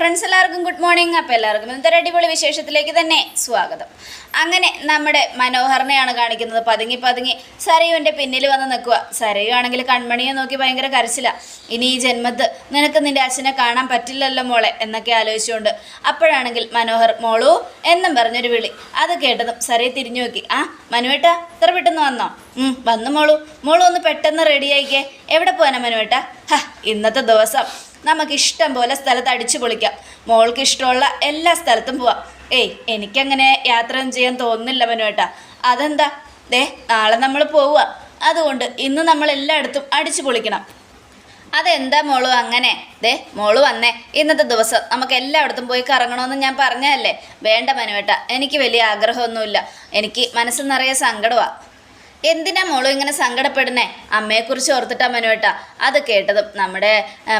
Friends എല്ലാവർക്കും good morning അപ്പോൾ എല്ലാവർക്കും ഇന്നത്തെ അടിപൊളി വിശേഷത്തിലേക്ക് തന്നെ സ്വാഗതം. അങ്ങനെ നമ്മുടെ മനോഹരനെയാണ് കാണിക്കുന്നത്. പതുങ്ങി പതുങ്ങി സരയുവിന്റെ പിന്നിൽ വന്ന് നിൽക്കുക. സരയു ആണെങ്കിൽ കൺമണിയെ നോക്കി ഭയങ്കര കരച്ചില. ഇനി ഈ ജന്മത്ത് നിനക്ക് നിന്റെ അച്ഛനെ കാണാൻ പറ്റില്ലല്ലോ മോളെ എന്നൊക്കെ ആലോചിച്ചുകൊണ്ട് അപ്പോഴാണെങ്കിൽ മനോഹർ മോളു എന്നും പറഞ്ഞൊരു വിളി. അത് കേട്ടതും സരയെ തിരിഞ്ഞു നോക്കി. ആ മനുവേട്ട ഇത്ര പെട്ടെന്ന് വന്നോ? വന്നു മോളു. മോളു ഒന്ന് പെട്ടെന്ന് റെഡിയായിക്കേ എവിടെ പോകാനാ മനുവേട്ട? ഹ ഇന്നത്തെ ദിവസം നമുക്ക് ഇഷ്ടം പോലെ സ്ഥലത്ത് അടിച്ചു പൊളിക്കാം. മോൾക്ക് ഇഷ്ടമുള്ള എല്ലാ സ്ഥലത്തും പോവാം. ഏയ് എനിക്കങ്ങനെ യാത്ര ചെയ്യാൻ തോന്നുന്നില്ല മനുവേട്ടാ. അതെന്താ? ദേ നാളെ നമ്മൾ പോവുക. അതുകൊണ്ട് ഇന്ന് നമ്മൾ എല്ലായിടത്തും അടിച്ചു പൊളിക്കണം. അതെന്താ മോളു അങ്ങനെ? ദേ മോളു വന്നേ. ഇന്നത്തെ ദിവസം നമുക്ക് എല്ലായിടത്തും പോയി കറങ്ങണമെന്ന് ഞാൻ പറഞ്ഞതല്ലേ? വേണ്ട മനുവേട്ട എനിക്ക് വലിയ ആഗ്രഹമൊന്നുമില്ല. എനിക്ക് മനസ്സിൽ നിറയെ സങ്കടമാണ് എന്തിനാ മോളും ഇങ്ങനെ സങ്കടപ്പെടുന്നേ? അമ്മയെക്കുറിച്ച് ഓർത്തിട്ടാ മനുവേട്ടാ. അത് കേട്ടതും നമ്മുടെ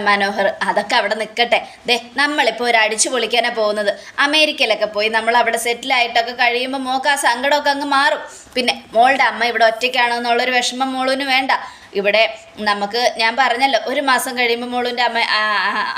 മനോഹർ അതൊക്കെ അവിടെ നിൽക്കട്ടെ ദേ നമ്മളിപ്പോൾ ഒരു അടിച്ചു പൊളിക്കാനാണ് പോകുന്നത്. അമേരിക്കയിലൊക്കെ പോയി നമ്മൾ അവിടെ സെറ്റിലായിട്ടൊക്കെ കഴിയുമ്പോൾ മോൾക്ക് ആ സങ്കടമൊക്കെ അങ്ങ് മാറും. പിന്നെ മോളുടെ അമ്മ ഇവിടെ ഒറ്റയ്ക്കാണോ എന്നുള്ളൊരു വിഷമം മോളൂന് വേണ്ട. ഇവിടെ നമുക്ക് ഞാൻ പറഞ്ഞല്ലോ ഒരു മാസം കഴിയുമ്പോൾ മോളിന്റെ അമ്മ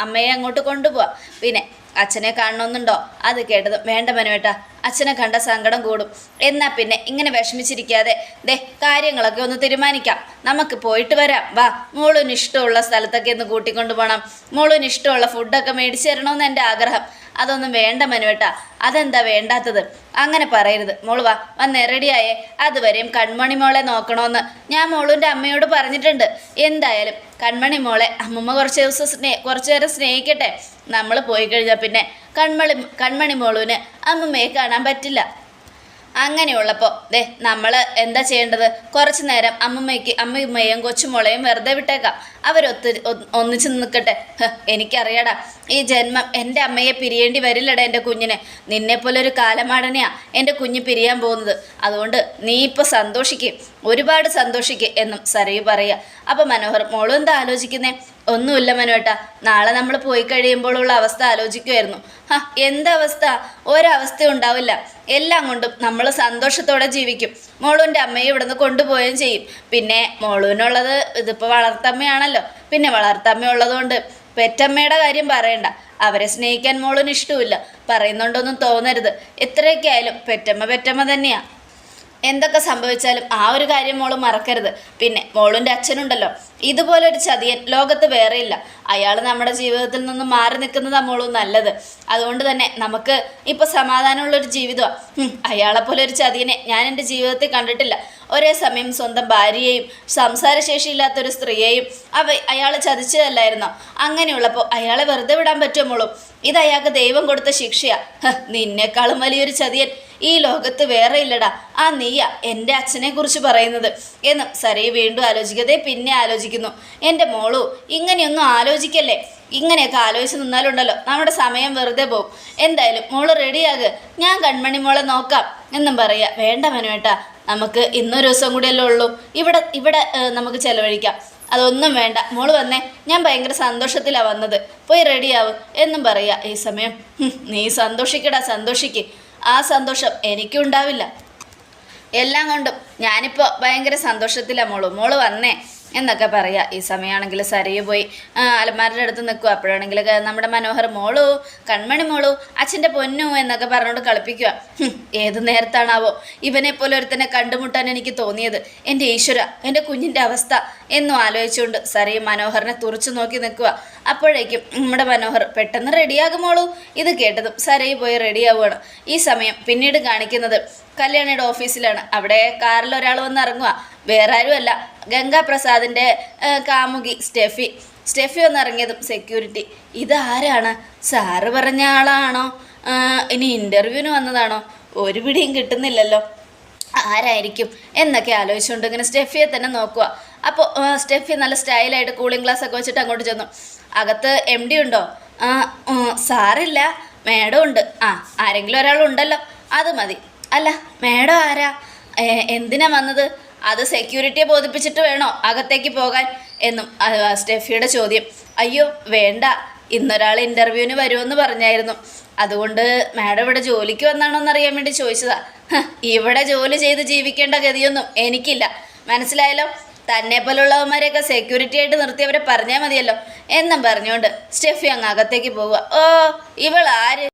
അമ്മയെ അങ്ങോട്ട് കൊണ്ടുപോവാം. പിന്നെ അച്ഛനെ കാണണമെന്നുണ്ടോ? അത് കേട്ടത് വേണ്ട മനുവേട്ട. അച്ഛനെ കണ്ട സങ്കടം കൂടും. എന്നാ പിന്നെ ഇങ്ങനെ വിഷമിച്ചിരിക്കാതെ ദേ കാര്യങ്ങളൊക്കെ ഒന്ന് തീരുമാനിക്കാം. നമുക്ക് പോയിട്ട് വരാം. വാ മോളിന് ഇഷ്ടമുള്ള സ്ഥലത്തൊക്കെ ഒന്ന് കൂട്ടിക്കൊണ്ടു പോകണം മോളിന് ഇഷ്ടമുള്ള ഫുഡൊക്കെ മേടിച്ചു തരണമെന്ന് എന്റെ ആഗ്രഹം. അതൊന്നും വേണ്ട മനുവേട്ട. അതെന്താ വേണ്ടാത്തത്? അങ്ങനെ പറയരുത്. മോൾ വാ വന്ന് റെഡിയായേ അതുവരെയും കൺമണി മോളെ നോക്കണമെന്ന് ഞാൻ മോളുന്റെ അമ്മയോട് പറഞ്ഞിട്ടുണ്ട്. എന്തായാലും കൺമണി മോളെ അമ്മമ്മ കുറച്ച് ദിവസം സ്നേ കുറച്ച് നേരം സ്നേഹിക്കട്ടെ. നമ്മൾ പോയി കഴിഞ്ഞാൽ പിന്നെ കൺമണി കൺമണി മോളുവിന് അമ്മമ്മയെ കാണാൻ പറ്റില്ല. അങ്ങനെയുള്ളപ്പോൾ ദേ നമ്മൾ എന്താ ചെയ്യേണ്ടത്? കുറച്ച് നേരം അമ്മമ്മയ്ക്ക് അമ്മയും കൊച്ചുമോളെയും വെറുതെ വിട്ടേക്കാം. അവരൊത്ത് ഒന്നിച്ച് നിൽക്കട്ടെ. എനിക്കറിയാടാ. ഈ ജന്മം എന്റെ അമ്മയെ പിരിയേണ്ടി വരില്ലടാ എന്റെ കുഞ്ഞിനെ. നിന്നെപ്പോലെ ഒരു കാലമാടനെയാ എന്റെ കുഞ്ഞ് പിരിയാൻ പോകുന്നത്. അതുകൊണ്ട് നീ ഇപ്പോൾ സന്തോഷിക്കും. ഒരുപാട് സന്തോഷിക്കേ എന്നും സരയു പറയുക അപ്പോൾ മനോഹർ മോളും എന്താ ആലോചിക്കുന്നേ? ഒന്നുമില്ല മനുവേട്ട. നാളെ നമ്മൾ പോയി കഴിയുമ്പോഴുള്ള അവസ്ഥ ആലോചിക്കുമായിരുന്നു ഹാ എന്തവസ്ഥ? ഒരവസ്ഥ ഉണ്ടാവില്ല. എല്ലാം കൊണ്ടും നമ്മൾ സന്തോഷത്തോടെ ജീവിക്കും. മോളുവിന്റെ അമ്മയെ ഇവിടുന്ന് കൊണ്ടുപോവുകയും ചെയ്യും. പിന്നെ മോളുവിനുള്ളത് ഇതിപ്പോൾ വളർത്തമ്മയാണല്ലോ. പിന്നെ വളർത്തമ്മ ഉള്ളതുകൊണ്ട് പെറ്റമ്മയുടെ കാര്യം പറയണ്ട. അവരെ സ്നേഹിക്കാൻ മോളിന് ഇഷ്ടമില്ല പറയുന്നുണ്ടോന്നും തോന്നരുത്. എത്രയൊക്കെ ആയാലും പെറ്റമ്മ പെറ്റമ്മ തന്നെയാണ് എന്തൊക്കെ സംഭവിച്ചാലും ആ ഒരു കാര്യം മോൾ മറക്കരുത്. പിന്നെ മോളിന്റെ അച്ഛനുണ്ടല്ലോ. ഇതുപോലൊരു ചതിയൻ ലോകത്ത് വേറെ ഇല്ല. അയാൾ നമ്മുടെ ജീവിതത്തിൽ നിന്ന് മാറി നിൽക്കുന്നതാണ് മോളും നല്ലത്. അതുകൊണ്ട് തന്നെ നമുക്ക് ഇപ്പോൾ സമാധാനമുള്ളൊരു ജീവിതമാണ് അയാളെപ്പോലെ ഒരു ചതിയനെ ഞാൻ എന്റെ ജീവിതത്തിൽ കണ്ടിട്ടില്ല. ഒരേ സമയം സ്വന്തം ഭാര്യയെയും സംസാരശേഷിയില്ലാത്തൊരു സ്ത്രീയെയും അവ അയാൾ ചതിച്ചതല്ലായിരുന്നോ? അങ്ങനെയുള്ളപ്പോൾ അയാളെ വെറുതെ വിടാൻ പറ്റുമോളും ഇത് അയാൾക്ക് ദൈവം കൊടുത്ത ശിക്ഷയാണ് നിന്നെക്കാളും വലിയൊരു ചതിയൻ. ഈ ലോകത്ത് വേറെ ഇല്ലടാ. ആ നീയ എന്റെ അച്ഛനെ കുറിച്ച് പറയുന്നത്. എന്നും സരയ് വീണ്ടും ആലോചിക്കതേ പിന്നെ ആലോചിക്കുന്നു. എന്റെ മോളു ഇങ്ങനെയൊന്നും ആലോചിക്കല്ലേ? ഇങ്ങനെയൊക്കെ ആലോചിച്ച് നിന്നാലുണ്ടല്ലോ. നമ്മുടെ സമയം വെറുതെ പോകും എന്തായാലും മോൾ റെഡിയാകുക ഞാൻ കൺമണി മോളെ നോക്കാം എന്നും പറയുക വേണ്ട മനുവേട്ടാ നമുക്ക് ഇന്നൊരു ദിവസം കൂടിയല്ലേ ഉള്ളൂ. ഇവിടെ ഇവിടെ നമുക്ക് ചെലവഴിക്കാം. അതൊന്നും വേണ്ട. മോൾ വന്നേ. ഞാൻ ഭയങ്കര സന്തോഷത്തിലാണ് വന്നത്. പോയി റെഡിയാവും എന്നും പറയുക ഈ സമയം നീ സന്തോഷിക്കടാ സന്തോഷിക്ക്. ആ സന്തോഷം എനിക്കും ഉണ്ടാവില്ല എല്ലാം കൊണ്ടും ഞാനിപ്പോൾ ഭയങ്കര സന്തോഷത്തിലാണ് മോൾ. മോൾ വന്നേ. എന്നൊക്കെ പറയാം. ഈ സമയമാണെങ്കിൽ സരയു പോയി അലമാരുടെ അടുത്ത് നിൽക്കുക അപ്പോഴാണെങ്കിൽ നമ്മുടെ മനോഹർ മോളു കൺമണി മോളു അച്ഛന്റെ പൊന്നു എന്നൊക്കെ പറഞ്ഞുകൊണ്ട് കളിപ്പിക്കുക. ഏത് നേരത്താണാവോ ഇവനെ പോലെ ഒരുത്തനെ കണ്ടുമുട്ടാൻ എനിക്ക് തോന്നിയത്. എന്റെ ഈശ്വര എന്റെ കുഞ്ഞിന്റെ അവസ്ഥ എന്നും ആലോചിച്ചുകൊണ്ട് സരയു മനോഹറിനെ തുറച്ചു നോക്കി നിൽക്കുക. അപ്പോഴേക്കും നമ്മുടെ മനോഹർ പെട്ടെന്ന് റെഡിയാകുമോളൂ ഇത് കേട്ടതും സരയു പോയി റെഡിയാവുകയാണ് ഈ സമയം പിന്നീട് കാണിക്കുന്നത് കല്യാണിയുടെ ഓഫീസിലാണ്. അവിടെ കാറിൽ ഒരാൾ വന്ന് ഇറങ്ങുക വേറെ ആരുമല്ല. ഗംഗാ പ്രസാദിന്റെ കാമുകി സ്റ്റെഫി. സ്റ്റെഫി വന്ന് ഇറങ്ങിയതും സെക്യൂരിറ്റി ഇതാരാണ് സാറ് പറഞ്ഞ ആളാണോ? ഇനി ഇന്റർവ്യൂവിന് വന്നതാണോ? ഒരു പിടിയും കിട്ടുന്നില്ലല്ലോ. ആരായിരിക്കും? എന്നൊക്കെ ആലോചിച്ചുകൊണ്ട് ഇങ്ങനെ സ്റ്റെഫിയെ തന്നെ നോക്കുക അപ്പോൾ സ്റ്റെഫി നല്ല സ്റ്റൈലായിട്ട് കൂളിംഗ് ഗ്ലാസ് ഒക്കെ വെച്ചിട്ട് അങ്ങോട്ട് ചെന്നു. അകത്ത് എം ഡി ഉണ്ടോ? സാറില്ല. മേഡം ഉണ്ട്. ആ ആരെങ്കിലും ഒരാളുണ്ടല്ലോ. അത് മതി. അല്ല മേഡം ആരാ? എന്തിനാ വന്നത്? അത് സെക്യൂരിറ്റിയെ ബോധിപ്പിച്ചിട്ട് വേണോ അകത്തേക്ക് പോകാൻ? എന്നും സ്റ്റെഫിയുടെ ചോദ്യം. അയ്യോ വേണ്ട. ഇന്നൊരാൾ ഇന്റർവ്യൂവിന് വരുമെന്ന് പറഞ്ഞായിരുന്നു. അതുകൊണ്ട് മാഡം ഇവിടെ ജോലിക്ക് വന്നാണോ എന്നറിയാൻ വേണ്ടി ചോദിച്ചതാ. ഇവിടെ ജോലി ചെയ്ത് ജീവിക്കേണ്ട ഗതിയൊന്നും എനിക്കില്ല. മനസ്സിലായല്ലോ? തന്നെ പോലുള്ളവന്മാരെയൊക്കെ സെക്യൂരിറ്റി ആയിട്ട് നിർത്തിയവരെ പറഞ്ഞാൽ മതിയല്ലോ. എന്നും പറഞ്ഞുകൊണ്ട് സ്റ്റെഫി അങ്ങ് അകത്തേക്ക് പോവുക. ഓ ഇവൾ ആര്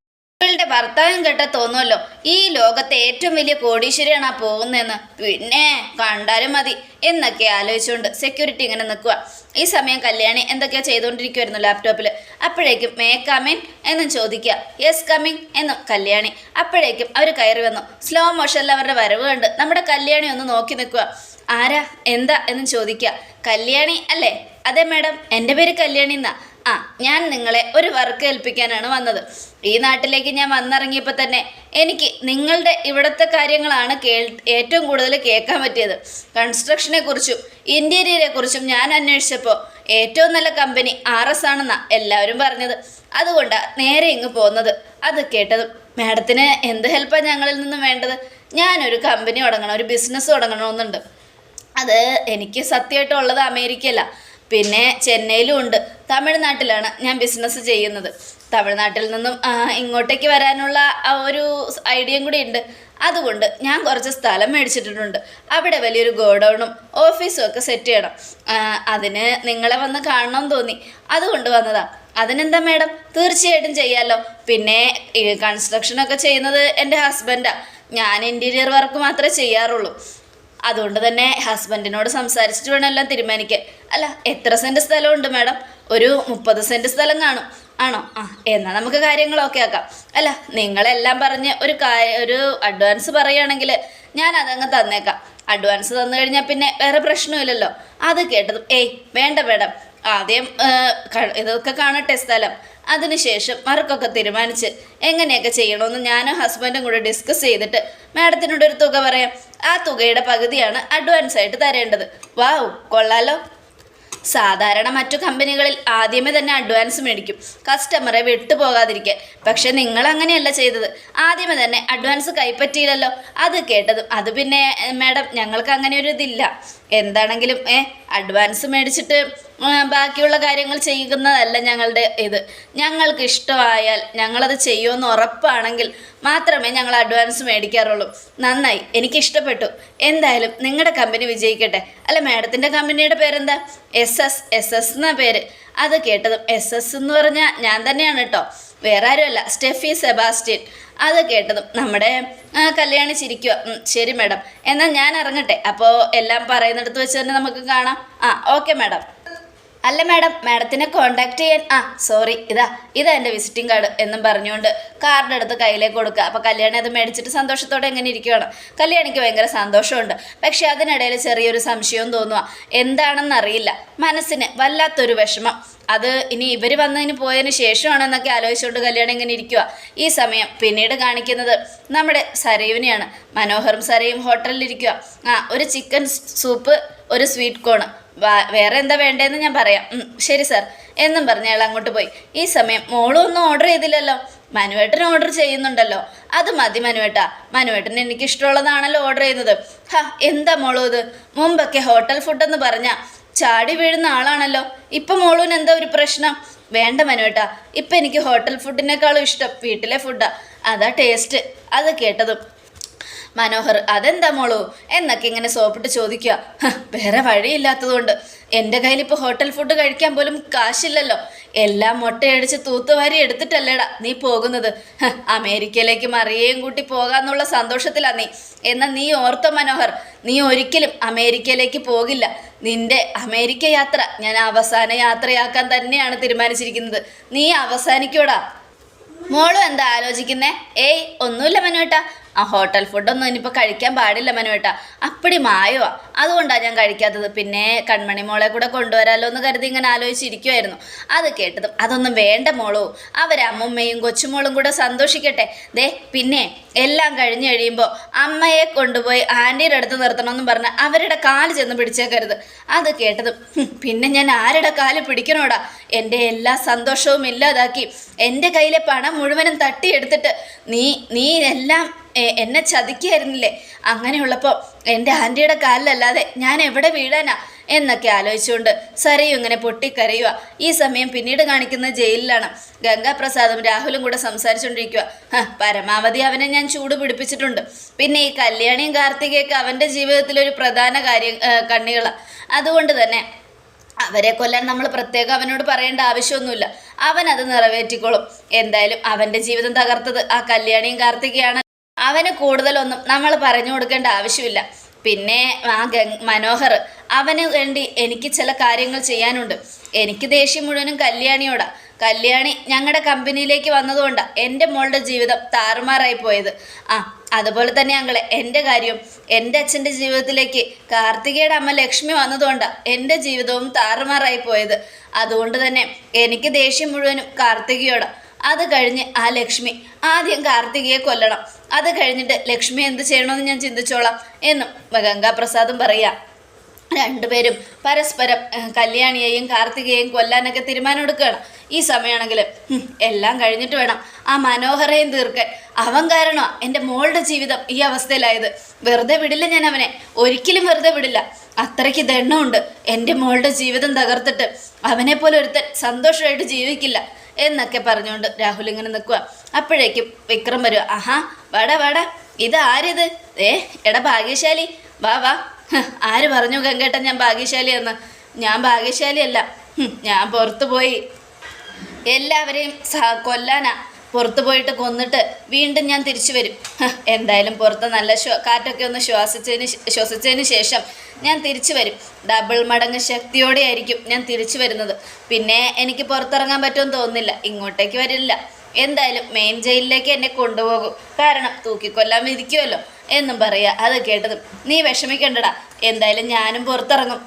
ഇവളുടെ ഭർത്താവും കേട്ട തോന്നുമല്ലോ ഈ ലോകത്തെ ഏറ്റവും വലിയ കോടീശ്വരിയാണ് പോകുന്നതെന്ന്. പിന്നെ കണ്ടാലും മതി. എന്നൊക്കെ ആലോചിച്ചുകൊണ്ട് സെക്യൂരിറ്റി ഇങ്ങനെ നിൽക്കുക ഈ സമയം കല്യാണി എന്തൊക്കെയാ ചെയ്തുകൊണ്ടിരിക്കുമായിരുന്നു ലാപ്ടോപ്പിൽ അപ്പോഴേക്കും മേ കമിൻ എന്നും ചോദിക്കുക. യെസ് കമ്മിങ് എന്നും കല്യാണി. അപ്പോഴേക്കും അവർ കയറി വന്നു. സ്ലോ മോഷനിൽ അവരുടെ വരവ് കണ്ട് നമ്മുടെ കല്യാണി ഒന്ന് നോക്കി നിൽക്കുക ആരാ? എന്താ? എന്നും ചോദിക്കുക. കല്യാണി അല്ലേ? അതെ മാഡം എന്റെ പേര് കല്യാണി എന്നാ. ആ ഞാൻ നിങ്ങളെ ഒരു വർക്ക് ഏൽപ്പിക്കാനാണ് വന്നത്. ഈ നാട്ടിലേക്ക് ഞാൻ വന്നിറങ്ങിയപ്പോൾ തന്നെ എനിക്ക് നിങ്ങളുടെ ഇവിടുത്തെ കാര്യങ്ങളാണ് കേൾ ഏറ്റവും കൂടുതൽ കേൾക്കാൻ പറ്റിയത്. കൺസ്ട്രക്ഷനെ കുറിച്ചും ഇന്റീരിയറെ കുറിച്ചും ഞാൻ അന്വേഷിച്ചപ്പോൾ ഏറ്റവും നല്ല കമ്പനി ആർ എസ് ആണെന്നാണ് എല്ലാവരും പറഞ്ഞത്. അതുകൊണ്ടാണ് നേരെ ഇങ്ങ് പോകുന്നത് അത് കേട്ടതും മാഡത്തിന് എന്ത് ഹെൽപ്പാണ് ഞങ്ങളിൽ നിന്നും വേണ്ടത്? ഞാനൊരു കമ്പനി തുടങ്ങണം ഒരു ബിസിനസ് തുടങ്ങണമെന്നുണ്ട്. അത് എനിക്ക് സത്യമായിട്ടുള്ളത് അമേരിക്കയല്ല. പിന്നെ ചെന്നൈയിലും ഉണ്ട്. തമിഴ്നാട്ടിലാണ് ഞാൻ ബിസിനസ് ചെയ്യുന്നത്. തമിഴ്നാട്ടിൽ നിന്നും ഇങ്ങോട്ടേക്ക് വരാനുള്ള ഒരു ഐഡിയയും കൂടി ഉണ്ട്. അതുകൊണ്ട് ഞാൻ കുറച്ച് സ്ഥലം മേടിച്ചിട്ടുണ്ട്. അവിടെ വലിയൊരു ഗോഡൗണും ഓഫീസും ഒക്കെ സെറ്റ് ചെയ്യണം. അതിന് നിങ്ങളെ വന്ന് കാണണം തോന്നി. അതുകൊണ്ട് വന്നതാ. അതിനെന്താ മേഡം? തീർച്ചയായിട്ടും ചെയ്യാമല്ലോ പിന്നെ കൺസ്ട്രക്ഷനൊക്കെ ചെയ്യുന്നത് എന്റെ ഹസ്ബൻഡാണ് ഞാൻ ഇന്റീരിയർ വർക്ക് മാത്രമേ ചെയ്യാറുള്ളൂ. അതുകൊണ്ട് തന്നെ ഹസ്ബൻഡിനോട് സംസാരിച്ചിട്ട് വേണം എല്ലാം തീരുമാനിക്കാൻ. അല്ല എത്ര സെന്റ് സ്ഥലമുണ്ട് മാഡം? ഒരു മുപ്പത് സെന്റ് സ്ഥലം കാണും. ആണോ? ആ എന്നാൽ നമുക്ക് കാര്യങ്ങളൊക്കെ ആക്കാം. അല്ല നിങ്ങളെല്ലാം പറഞ്ഞ് ഒരു കാ- ഒരു അഡ്വാൻസ് പറയുകയാണെങ്കിൽ ഞാൻ അതങ്ങ് തന്നേക്കാം. അഡ്വാൻസ് തന്നു കഴിഞ്ഞാൽ പിന്നെ വേറെ പ്രശ്നമില്ലല്ലോ. അത് കേട്ടതും ഏയ് വേണ്ട വേണം ആദ്യം ഇതൊക്കെ കാണട്ടെ സ്ഥലം. അതിനുശേഷം വർക്കൊക്കെ തീരുമാനിച്ച് എങ്ങനെയൊക്കെ ചെയ്യണമെന്ന് ഞാനും ഹസ്ബൻഡും കൂടെ ഡിസ്കസ് ചെയ്തിട്ട് മാഡത്തിനോട് ഒരു തുക പറയാം. ആ തുകയുടെ പകുതിയാണ് അഡ്വാൻസ് ആയിട്ട് തരേണ്ടത്. വാവ് കൊള്ളാലോ. സാധാരണ മറ്റു കമ്പനികളിൽ ആദ്യമേ തന്നെ അഡ്വാൻസ് മേടിക്കും. കസ്റ്റമറെ വിട്ടുപോകാതിരിക്കാൻ. പക്ഷെ നിങ്ങൾ അങ്ങനെയല്ല ചെയ്തത്. ആദ്യമേ തന്നെ അഡ്വാൻസ് കൈപ്പറ്റിയില്ലല്ലോ. അത് കേട്ടതും അത് പിന്നെ മാഡം ഞങ്ങൾക്ക് അങ്ങനെ ഒരു ഇതില്ല എന്താണെങ്കിലും ഏ അഡ്വാൻസ് മേടിച്ചിട്ട് ബാക്കിയുള്ള കാര്യങ്ങൾ ചെയ്യുന്നതല്ല ഞങ്ങളുടെ ഇത്. ഞങ്ങൾക്ക് ഇഷ്ടമായാൽ ഞങ്ങളത് ചെയ്യുമെന്ന് ഉറപ്പാണെങ്കിൽ മാത്രമേ ഞങ്ങൾ അഡ്വാൻസ് മേടിക്കാറുള്ളൂ. നന്നായി. എനിക്ക് ഇഷ്ടപ്പെട്ടു. എന്തായാലും നിങ്ങളുടെ കമ്പനി വിജയിക്കട്ടെ. അല്ല മാഡത്തിന്റെ കമ്പനിയുടെ പേരെന്താ? എസ് എസ് എസ് എസ് എന്നാ പേര്. അത് കേട്ടതും എസ് എസ് എന്ന് പറഞ്ഞാൽ ഞാൻ തന്നെയാണ് കേട്ടോ വേറെ ആരുമല്ല. സ്റ്റെഫി സെബാസ്റ്റ്യൻ. അത് കേട്ടതും നമ്മുടെ കല്യാണി ചിരിക്കുക ശരി മാഡം എന്നാൽ ഞാൻ ഇറങ്ങട്ടെ. അപ്പോൾ എല്ലാം പറയുന്നിടത്ത് വെച്ച് തന്നെ നമുക്ക് കാണാം. ആ ഓക്കെ മാഡം അല്ല മാഡം മാഡത്തിനെ കോണ്ടാക്ട് ചെയ്യാൻ ആ സോറി ഇതാ ഇതാ എന്റെ വിസിറ്റിംഗ് കാർഡ് എന്നും പറഞ്ഞുകൊണ്ട് കാർഡ് എടുത്ത് കയ്യിലേക്ക് കൊടുക്കുക. അപ്പോൾ കല്യാണി അത് മേടിച്ചിട്ട് സന്തോഷത്തോടെ എങ്ങനെ ഇരിക്കുകയാണ് കല്യാണിക്ക് ഭയങ്കര സന്തോഷമുണ്ട്. പക്ഷേ അതിനിടയിൽ ചെറിയൊരു സംശയവും തോന്നുക എന്താണെന്നറിയില്ല മനസ്സിന് വല്ലാത്തൊരു വിഷമം. അത് ഇനി ഇവർ വന്നതിന് പോയതിന് ശേഷമാണെന്നൊക്കെ ആലോചിച്ചുകൊണ്ട് കല്യാണം ഇങ്ങനെ ഇരിക്കുക ഈ സമയം പിന്നീട് കാണിക്കുന്നത് നമ്മുടെ സരയുവിനെയാണ്. മനോഹറും സരയും ഹോട്ടലിലിരിക്കുക ആ ഒരു ചിക്കൻ സൂപ്പ് ഒരു സ്വീറ്റ് വാ- വേറെ എന്താ വേണ്ടതെന്ന് ഞാൻ പറയാം. ശരി സർ. എന്നും പറഞ്ഞ് അയാൾ അങ്ങോട്ട് പോയി. ഈ സമയം മോളും ഒന്നും ഓർഡർ ചെയ്തില്ലല്ലോ. മനുവേട്ടൻ ഓർഡർ ചെയ്യുന്നുണ്ടല്ലോ. അത് മതി മനുവേട്ടാ. മനുവേട്ടൻ എനിക്ക് ഇഷ്ടമുള്ളതാണല്ലോ ഓർഡർ ചെയ്യുന്നത്. ഹാ എന്താ മോളൂ ഇത് മുമ്പൊക്കെ ഹോട്ടൽ ഫുഡെന്ന് പറഞ്ഞാ ചാടി വീഴുന്ന ആളാണല്ലോ. ഇപ്പം മോളൂന് എന്താ ഒരു പ്രശ്നം? വേണ്ട മനുവേട്ടാ. ഇപ്പം എനിക്ക് ഹോട്ടൽ ഫുഡിനേക്കാളും ഇഷ്ടം വീട്ടിലെ ഫുഡാ അതാ ടേസ്റ്റ് അത് കേട്ടതും. മനോഹർ അതെന്താ മോളോ? എന്നൊക്കെ ഇങ്ങനെ സോപ്പിട്ട് ചോദിക്കുക. "ഹ, വേറെ വഴിയില്ലാത്തതുകൊണ്ട്. എന്റെ കയ്യിൽ ഇപ്പോൾ ഹോട്ടൽ ഫുഡ് കഴിക്കാൻ പോലും കാശില്ലല്ലോ. എല്ലാം മുട്ടയടിച്ച് തൂത്തുവാരി എടുത്തിട്ടല്ലേടാ നീ പോകുന്നത്. അമേരിക്കയിലേക്ക് മറിയേയും കൂട്ടി പോകാന്നുള്ള സന്തോഷത്തിലാ നീ. എന്നാൽ നീ ഓർത്ത മനോഹർ നീ ഒരിക്കലും അമേരിക്കയിലേക്ക് പോകില്ല. നിന്റെ അമേരിക്ക യാത്ര ഞാൻ അവസാന യാത്രയാക്കാൻ തന്നെയാണ് തീരുമാനിച്ചിരിക്കുന്നത്. നീ അവസാനിക്കോടാ. മോളും എന്താ ആലോചിക്കുന്നേ? ഏയ് ഒന്നുമില്ല മനുവേട്ടാ ആ ഹോട്ടൽ ഫുഡൊന്നും ഇനിയിപ്പോൾ കഴിക്കാൻ പാടില്ല മനുവേട്ടാ അപ്പടി മായവാ. അതുകൊണ്ടാണ് ഞാൻ കഴിക്കാത്തത്. പിന്നെ കൺമണി മോളെ കൂടെ കൊണ്ടുവരാലോ എന്ന് കരുതി ഇങ്ങനെ ആലോചിച്ചിരിക്കുമായിരുന്നു അത് കേട്ടതും അതൊന്നും വേണ്ട മോളൂ. അവരമ്മമ്മയും കൊച്ചുമോളും കൂടെ സന്തോഷിക്കട്ടെ. ദേ പിന്നെ എല്ലാം കഴിഞ്ഞ് കഴിയുമ്പോൾ അമ്മയെ കൊണ്ടുപോയി ആന്റിയുടെ അടുത്ത് നിർത്തണമെന്നും പറഞ്ഞ് അവരുടെ കാൽ ചെന്ന് പിടിച്ചേക്കരുത്. അത് കേട്ടതും പിന്നെ ഞാൻ ആരുടെ കാൽ പിടിക്കണോടാ? എന്റെ എല്ലാ സന്തോഷവും ഇല്ലാതാക്കി. എന്റെ കയ്യിലെ പണം മുഴുവനും തട്ടിയെടുത്തിട്ട് നീ നീ എല്ലാം എന്നെ ചതിക്കായിരുന്നില്ലേ? അങ്ങനെയുള്ളപ്പോൾ എന്റെ ആന്റിയുടെ കാലിലല്ലാതെ ഞാൻ എവിടെ വീഴാനാ? എന്നൊക്കെ ആലോചിച്ചുകൊണ്ട് സരയു ഇങ്ങനെ പൊട്ടിക്കരയുക ഈ സമയം പിന്നീട് കാണിക്കുന്ന ജയിലിലാണ് ഗംഗാപ്രസാദും രാഹുലും കൂടെ സംസാരിച്ചുകൊണ്ടിരിക്കുക "ഹ, പരമാവധി അവനെ ഞാൻ ചൂട് പിടിപ്പിച്ചിട്ടുണ്ട്. പിന്നെ ഈ കല്യാണിയും കാർത്തികയൊക്കെ അവന്റെ ജീവിതത്തിലൊരു പ്രധാന കാര്യം കണ്ണികളാണ് അതുകൊണ്ട് തന്നെ അവരെ കൊല്ലാൻ നമ്മൾ പ്രത്യേകം അവനോട് പറയേണ്ട ആവശ്യമൊന്നുമില്ല. അവൻ അത് നിറവേറ്റിക്കോളും. എന്തായാലും അവന്റെ ജീവിതം തകർത്തത് ആ കല്യാണിയും കാർത്തികയാണ്. അവന് കൂടുതലൊന്നും നമ്മൾ പറഞ്ഞു കൊടുക്കേണ്ട ആവശ്യമില്ല. പിന്നെ ആ ഗംഗ് മനോഹർ അവന് വേണ്ടി എനിക്ക് ചില കാര്യങ്ങൾ ചെയ്യാനുണ്ട്. എനിക്ക് ദേഷ്യം മുഴുവനും കല്യാണിയോടാ. കല്യാണി ഞങ്ങളുടെ കമ്പനിയിലേക്ക് വന്നതുകൊണ്ടാണ് എന്റെ മോളുടെ ജീവിതം താറുമാറായി പോയത്. ആ അതുപോലെ തന്നെ ഞങ്ങളെ എന്റെ കാര്യം എന്റെ അച്ഛന്റെ ജീവിതത്തിലേക്ക് കാർത്തികയുടെ അമ്മ ലക്ഷ്മി വന്നതുകൊണ്ടാണ് എന്റെ ജീവിതവും താറുമാറായി പോയത്. അതുകൊണ്ട് തന്നെ എനിക്ക് ദേഷ്യം മുഴുവനും കാർത്തികയോടാണ് അത് കഴിഞ്ഞ് ആ ലക്ഷ്മി ആദ്യം കാർത്തികയെ കൊല്ലണം. അത് കഴിഞ്ഞിട്ട് ലക്ഷ്മി എന്ത് ചെയ്യണമെന്ന് ഞാൻ ചിന്തിച്ചോളാം എന്നും ഗംഗാപ്രസാദും പറയാം. രണ്ടുപേരും പരസ്പരം കല്യാണിയെയും കാർത്തികയെയും കൊല്ലാനൊക്കെ തീരുമാനമെടുക്കുകയാണ് ഈ സമയമാണെങ്കിൽ എല്ലാം കഴിഞ്ഞിട്ട് വേണം. ആ മനോഹരയും തീർക്കാൻ. അവൻ കാരണം എന്റെ മോളുടെ ജീവിതം ഈ അവസ്ഥയിലായത്. വെറുതെ വിടില്ല ഞാൻ അവനെ. ഒരിക്കലും വെറുതെ വിടില്ല. അത്രയ്ക്ക് ദണ്ണമുണ്ട് എന്റെ മോളുടെ ജീവിതം തകർത്തിട്ട് അവനെപ്പോലെ പോലെ ഒരുത്തൻ സന്തോഷമായിട്ട് ജീവിക്കില്ല. എന്നൊക്കെ പറഞ്ഞുകൊണ്ട് രാഹുൽ ഇങ്ങനെ നിൽക്കുക അപ്പോഴേക്കും വിക്രം വരും. ആഹാ വട വട ഇത് ആരിത്? ഏ എടാ ഭാഗ്യശാലി. വാ വാ. ആര് പറഞ്ഞു ഗംഗേട്ടൻ ഞാൻ ഭാഗ്യശാലി എന്ന്? ഞാൻ ഭാഗ്യശാലിയല്ല ഞാൻ പുറത്തു പോയി. എല്ലാവരെയും കൊല്ലാനാ. പുറത്തു പോയിട്ട് കൊന്നിട്ട് വീണ്ടും ഞാൻ തിരിച്ചു വരും. എന്തായാലും പുറത്ത് നല്ല കാറ്റൊക്കെ ഒന്ന് ശ്വാസിച്ചതിന് ശ്വസിച്ചതിന് ശേഷം ഞാൻ തിരിച്ചു വരും. ഡബിൾ മടങ്ങ് ശക്തിയോടെ ആയിരിക്കും ഞാൻ തിരിച്ചു വരുന്നത്. പിന്നെ എനിക്ക് പുറത്തിറങ്ങാൻ പറ്റുമെന്ന് തോന്നുന്നില്ല. ഇങ്ങോട്ടേക്ക് വരില്ല. എന്തായാലും മെയിൻ ജയിലിലേക്ക് എന്നെ കൊണ്ടുപോകും. കാരണം തൂക്കിക്കൊല്ലാൻ വിധിക്കുമല്ലോ എന്നും പറയുക അത് കേട്ടതും നീ വിഷമിക്കണ്ടടാ. എന്തായാലും ഞാനും പുറത്തിറങ്ങും.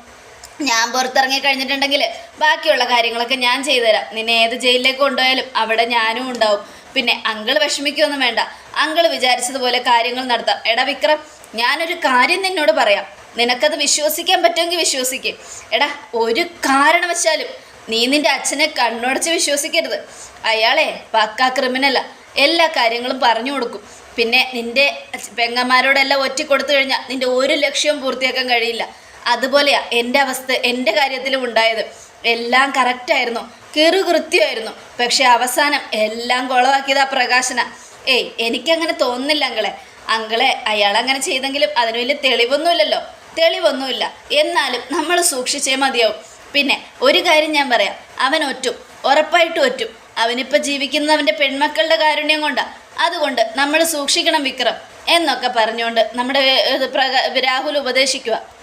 ഞാൻ പുറത്തിറങ്ങി കഴിഞ്ഞിട്ടുണ്ടെങ്കിൽ ബാക്കിയുള്ള കാര്യങ്ങളൊക്കെ ഞാൻ ചെയ്തുതരാം. നിന്നെ ഏത് ജയിലിലേക്ക് കൊണ്ടുപോയാലും അവിടെ ഞാനും ഉണ്ടാവും. പിന്നെ അങ്കിൾ വിഷമിക്കൊന്നും വേണ്ട. അങ്കിൾ വിചാരിച്ചതുപോലെ കാര്യങ്ങൾ നടത്താം. എടാ വിക്രം ഞാനൊരു കാര്യം നിന്നോട് പറയാം. നിനക്കത് വിശ്വസിക്കാൻ പറ്റുമെങ്കിൽ വിശ്വസിക്കേ. എടാ ഒരു കാരണവശാലും നീ നിന്റെ അച്ഛനെ കണ്ണുടച്ച് വിശ്വസിക്കരുത്. അയാളെ പക്കാ ക്രിമിനലാ. എല്ലാ കാര്യങ്ങളും പറഞ്ഞു കൊടുക്കും. പിന്നെ നിന്റെ പെങ്ങന്മാരോടെല്ലാം ഒറ്റ കൊടുത്തു കഴിഞ്ഞാൽ നിന്റെ ഒരു ലക്ഷ്യവും പൂർത്തിയാക്കാൻ കഴിയില്ല. അതുപോലെയാ എന്റെ അവസ്ഥ എന്റെ കാര്യത്തിലും ഉണ്ടായത്. എല്ലാം കറക്റ്റായിരുന്നു കിറു കൃത്യമായിരുന്നു. പക്ഷെ അവസാനം എല്ലാം കുളവാക്കിയത് ആ പ്രകാശന. ഏയ് എനിക്കങ്ങനെ തോന്നുന്നില്ല അങ്കളെ. അങ്കളെ അയാൾ അങ്ങനെ ചെയ്തെങ്കിലും അതിന് വലിയ തെളിവൊന്നുമില്ലല്ലോ. തെളിവൊന്നുമില്ല. എന്നാലും നമ്മൾ സൂക്ഷിച്ചേ മതിയാവും. പിന്നെ ഒരു കാര്യം ഞാൻ പറയാം. അവൻ ഒറ്റും. ഉറപ്പായിട്ടും ഒറ്റും. അവനിപ്പോൾ ജീവിക്കുന്നവന്റെ പെൺമക്കളുടെ കാരുണ്യം കൊണ്ടാണ് അതുകൊണ്ട് നമ്മൾ സൂക്ഷിക്കണം വിക്രം. എന്നൊക്കെ പറഞ്ഞുകൊണ്ട് നമ്മുടെ പ്രക- രാഹുൽ ഉപദേശിക്കുക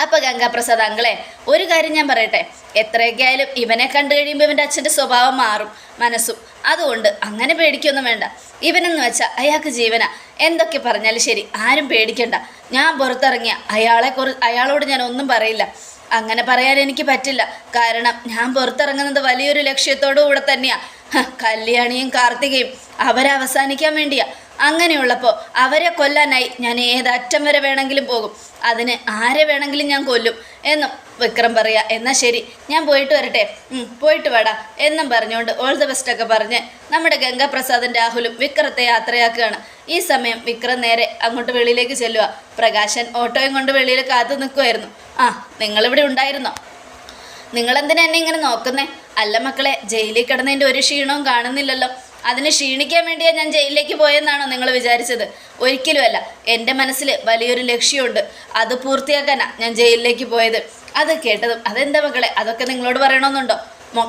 അപ്പൊ ഗംഗാപ്രസാദ് അങ്കളെ ഒരു കാര്യം ഞാൻ പറയട്ടെ. എത്രയൊക്കെ ആയാലും ഇവനെ കണ്ടു കഴിയുമ്പോൾ ഇവന്റെ അച്ഛന്റെ സ്വഭാവം മാറും മനസ്സും. അതുകൊണ്ട് അങ്ങനെ പേടിക്കൊന്നും വേണ്ട. ഇവനെന്ന് വെച്ചാൽ അയാൾക്ക് ജീവന. എന്തൊക്കെ പറഞ്ഞാലും ശരി ആരും പേടിക്കണ്ട. ഞാൻ പുറത്തിറങ്ങിയ അയാളെ കുറി അയാളോട് ഞാൻ ഒന്നും പറയില്ല. അങ്ങനെ പറയാൻ എനിക്ക് പറ്റില്ല. കാരണം ഞാൻ പുറത്തിറങ്ങുന്നത് വലിയൊരു ലക്ഷ്യത്തോടു കൂടെ തന്നെയാണ് കല്യാണിയും കാർത്തികയും അവരവസാനിക്കാൻ വേണ്ടിയാ. അങ്ങനെയുള്ളപ്പോൾ അവരെ കൊല്ലാനായി ഞാൻ ഏതറ്റം വരെ വേണമെങ്കിലും പോകും. അതിന് ആരെ വേണമെങ്കിലും ഞാൻ കൊല്ലും എന്നും വിക്രം പറയുക എന്നാൽ ശരി ഞാൻ പോയിട്ട് വരട്ടെ. പോയിട്ട് വേടാ എന്നും പറഞ്ഞുകൊണ്ട് ഓൾ ദ ബെസ്റ്റ് ഒക്കെ പറഞ്ഞ് നമ്മുടെ ഗംഗാപ്രസാദും രാഹുലും വിക്രത്തെ യാത്രയാക്കുകയാണ്. ഈ സമയം വിക്രം നേരെ അങ്ങോട്ട് വെളിയിലേക്ക് ചെല്ലുക പ്രകാശൻ ഓട്ടോയും കൊണ്ട് വെളിയിൽ കാത്തു നിൽക്കുമായിരുന്നു ആ നിങ്ങളിവിടെ ഉണ്ടായിരുന്നോ? നിങ്ങളെന്തിനാ എന്നെ ഇങ്ങനെ നോക്കുന്നേ? അല്ല മക്കളെ ജയിലിൽ കിടന്നതിന്റെ ഒരു ക്ഷീണവും കാണുന്നില്ലല്ലോ. അതിന് ക്ഷീണിക്കാൻ വേണ്ടിയാ ഞാൻ ജയിലിലേക്ക് പോയെന്നാണോ നിങ്ങൾ വിചാരിച്ചത്? ഒരിക്കലുമല്ല എന്റെ മനസ്സിൽ വലിയൊരു ലക്ഷ്യമുണ്ട്. അത് പൂർത്തിയാക്കാനാ ഞാൻ ജയിലിലേക്ക് പോയത്. അത് കേട്ടതും അതെന്താ മക്കളെ? അതൊക്കെ നിങ്ങളോട് പറയണമെന്നുണ്ടോ?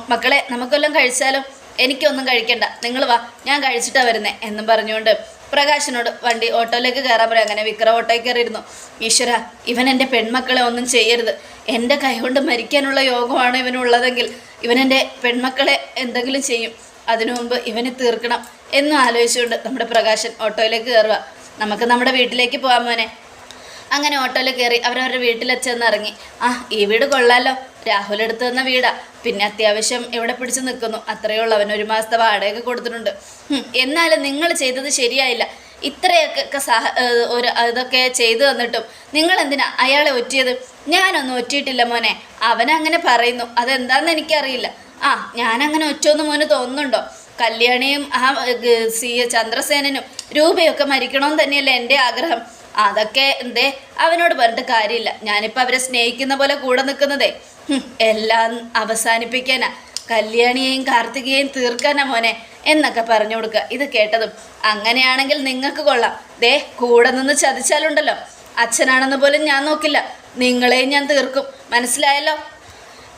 മക്കളെ നമുക്കെല്ലാം കഴിച്ചാലോ എനിക്കൊന്നും കഴിക്കണ്ട. നിങ്ങൾ വാ ഞാൻ കഴിച്ചിട്ടാ വരുന്നേ എന്നും പറഞ്ഞുകൊണ്ട് പ്രകാശനോട് വണ്ടി ഓട്ടോയിലേക്ക് കയറാൻ പറയാം. അങ്ങനെ വിക്രം ഓട്ടോയിൽ കയറിയിരുന്നു. ഈശ്വര ഇവൻ എന്റെ പെൺമക്കളെ ഒന്നും ചെയ്യരുത്. എന്റെ കൈകൊണ്ട് മരിക്കാനുള്ള യോഗമാണ് ഇവനുള്ളതെങ്കിൽ ഇവനെന്റെ പെൺമക്കളെ എന്തെങ്കിലും ചെയ്യും. അതിനു മുമ്പ് ഇവന് തീർക്കണം എന്നും ആലോചിച്ചുകൊണ്ട് നമ്മുടെ പ്രകാശൻ ഓട്ടോയിലേക്ക് കയറുക. നമുക്ക് നമ്മുടെ വീട്ടിലേക്ക് പോകാൻ മോനെ. അങ്ങനെ ഓട്ടോയിൽ കയറി അവരവരുടെ വീട്ടിലെച്ചെന്നിറങ്ങി ആ ഈ വീട് കൊള്ളാലോ. രാഹുൽ എടുത്തു തന്ന വീടാ. പിന്നെ അത്യാവശ്യം ഇവിടെ പിടിച്ചു നിൽക്കുന്നു. അത്രയേ അവൻ ഒരു മാസത്തെ വാടകയൊക്കെ കൊടുത്തിട്ടുണ്ട്. എന്നാലും നിങ്ങൾ ചെയ്തത് ശരിയായില്ല. ഇത്രയൊക്കെ സഹ ഒരു ഇതൊക്കെ ചെയ്തു തന്നിട്ടും നിങ്ങൾ എന്തിനാ അയാളെ ഒറ്റിയത്? ഞാനൊന്നും ഒറ്റിയിട്ടില്ല മോനെ. അവനങ്ങനെ പറയുന്നു. അതെന്താന്ന് എനിക്കറിയില്ല. ആ ഞാനങ്ങനെ ഒറ്റൊന്നും മോന് തോന്നുന്നുണ്ടോ? കല്യാണിയും ആ സി ചന്ദ്രസേനനും രൂപയൊക്കെ മരിക്കണമെന്ന് തന്നെയല്ലേ എന്റെ ആഗ്രഹം. അതൊക്കെ എന്തേ അവനോട് പറഞ്ഞിട്ട് കാര്യമില്ല. ഞാനിപ്പോൾ അവരെ സ്നേഹിക്കുന്ന പോലെ കൂടെ നിൽക്കുന്നതേ. എല്ലാം അവസാനിപ്പിക്കാനാ. കല്യാണിയെയും കാർത്തികയെയും തീർക്കാനാ മോനെ എന്നൊക്കെ പറഞ്ഞു കൊടുക്കുക ഇത് കേട്ടതും അങ്ങനെയാണെങ്കിൽ നിങ്ങൾക്ക് കൊള്ളാം. ദേ കൂടെ നിന്ന് ചതിച്ചാലുണ്ടല്ലോ. അച്ഛനാണെന്ന് പോലും ഞാൻ നോക്കില്ല. നിങ്ങളെയും ഞാൻ തീർക്കും. മനസ്സിലായല്ലോ?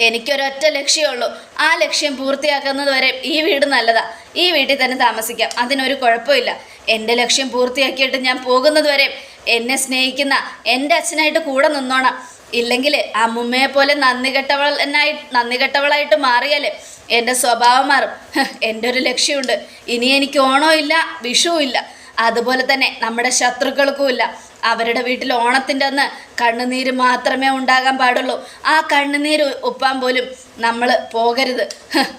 എനിക്കൊരൊറ്റ ലക്ഷ്യമുള്ളൂ ആ ലക്ഷ്യം പൂർത്തിയാക്കുന്നത് വരെ ഈ വീട് നല്ലതാ. ഈ വീട്ടിൽ തന്നെ താമസിക്കാം. അതിനൊരു കുഴപ്പമില്ല. എന്റെ ലക്ഷ്യം പൂർത്തിയാക്കിയിട്ട് ഞാൻ പോകുന്നത് വരെ എന്നെ സ്നേഹിക്കുന്ന എന്റെ അച്ഛനായിട്ട് കൂടെ നിന്നോണം. ഇല്ലെങ്കിൽ അമ്മുമ്മയെ പോലെ നന്ദി കെട്ടവൾ എന്നായി നന്ദി കെട്ടവളായിട്ട് മാറിയാൽ എന്റെ സ്വഭാവം മാറും. എന്റെ ഒരു ലക്ഷ്യമുണ്ട്. ഇനി എനിക്ക് ഓണവും ഇല്ല വിഷുവും ഇല്ല അതുപോലെ തന്നെ നമ്മുടെ ശത്രുക്കൾക്കും ഇല്ല അവരുടെ വീട്ടിൽ ഓണത്തിന്റെ അന്ന് കണ്ണുനീര് മാത്രമേ ഉണ്ടാകാൻ പാടുള്ളൂ. ആ കണ്ണുനീര് ഒപ്പാൻ പോലും നമ്മൾ പോകരുത്.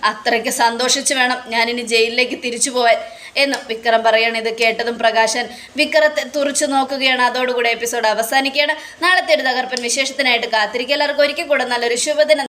അത്രയ്ക്ക് സന്തോഷിച്ച് വേണം ഞാനിനി ജയിലിലേക്ക് തിരിച്ചു പോവാൻ. എന്നും വിക്രം പറയാണ്. ഇത് കേട്ടതും പ്രകാശൻ വിക്രത്തെ തുറച്ചു നോക്കുകയാണ്. അതോടുകൂടി എപ്പിസോഡ് അവസാനിക്കുകയാണ്. നാളത്തെ ഒരു തകർപ്പൻ വിശേഷത്തിനായിട്ട് കാത്തിരിക്കുക. എല്ലാവർക്കും ഒരിക്കൽ കൂടെ നല്ലൊരു ശുഭദിനം